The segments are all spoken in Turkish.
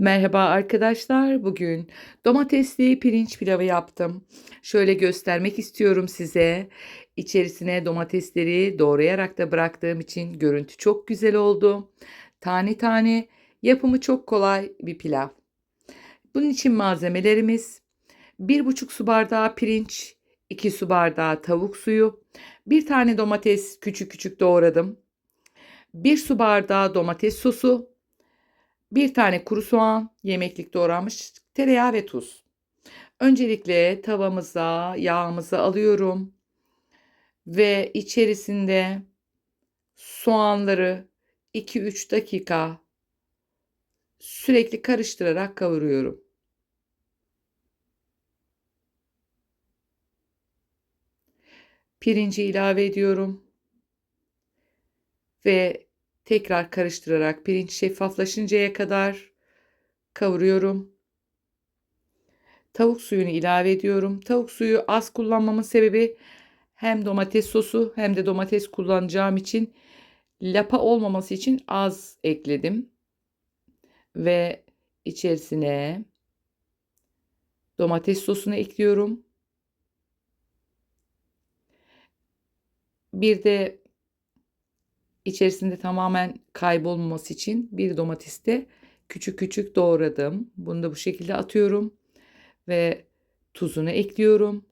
Merhaba arkadaşlar. Bugün domatesli pirinç pilavı yaptım. Şöyle göstermek istiyorum size. İçerisine domatesleri doğrayarak da bıraktığım için görüntü çok güzel oldu. Tane tane yapımı çok kolay bir pilav. Bunun için malzemelerimiz 1,5 su bardağı pirinç, 2 su bardağı tavuk suyu, 1 tane domates küçük küçük doğradım. 1 su bardağı domates sosu, bir tane kuru soğan, yemeklik doğranmış, tereyağı ve tuz. Öncelikle tavamıza yağımızı alıyorum ve içerisinde soğanları 2-3 dakika sürekli karıştırarak kavuruyorum. Pirinci ilave ediyorum ve Tekrar karıştırarak pirinç şeffaflaşıncaya kadar kavuruyorum. Tavuk suyunu ilave ediyorum. Tavuk suyu az kullanmamın sebebi hem domates sosu hem de domates kullanacağım için lapa olmaması için az ekledim. Ve içerisine domates sosunu ekliyorum. Bir de İçerisinde tamamen kaybolmaması için bir domatesi de küçük küçük doğradım. Bunu da bu şekilde atıyorum ve tuzunu ekliyorum.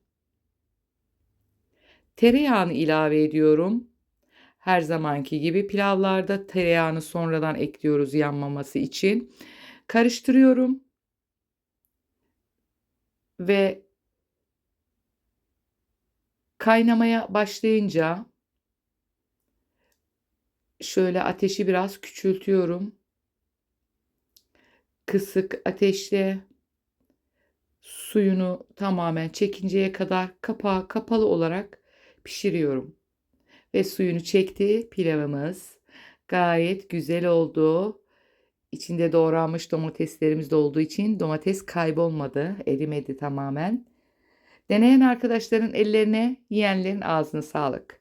Tereyağını ilave ediyorum. Her zamanki gibi pilavlarda tereyağını sonradan ekliyoruz yanmaması için. Karıştırıyorum. Ve kaynamaya başlayınca şöyle ateşi biraz küçültüyorum. Kısık ateşte suyunu tamamen çekinceye kadar kapağı kapalı olarak pişiriyorum. Ve suyunu çekti pilavımız. Gayet güzel oldu. İçinde doğranmış domateslerimiz de olduğu için domates kaybolmadı, erimedi tamamen. Deneyen arkadaşların ellerine, yiyenlerin ağzına sağlık.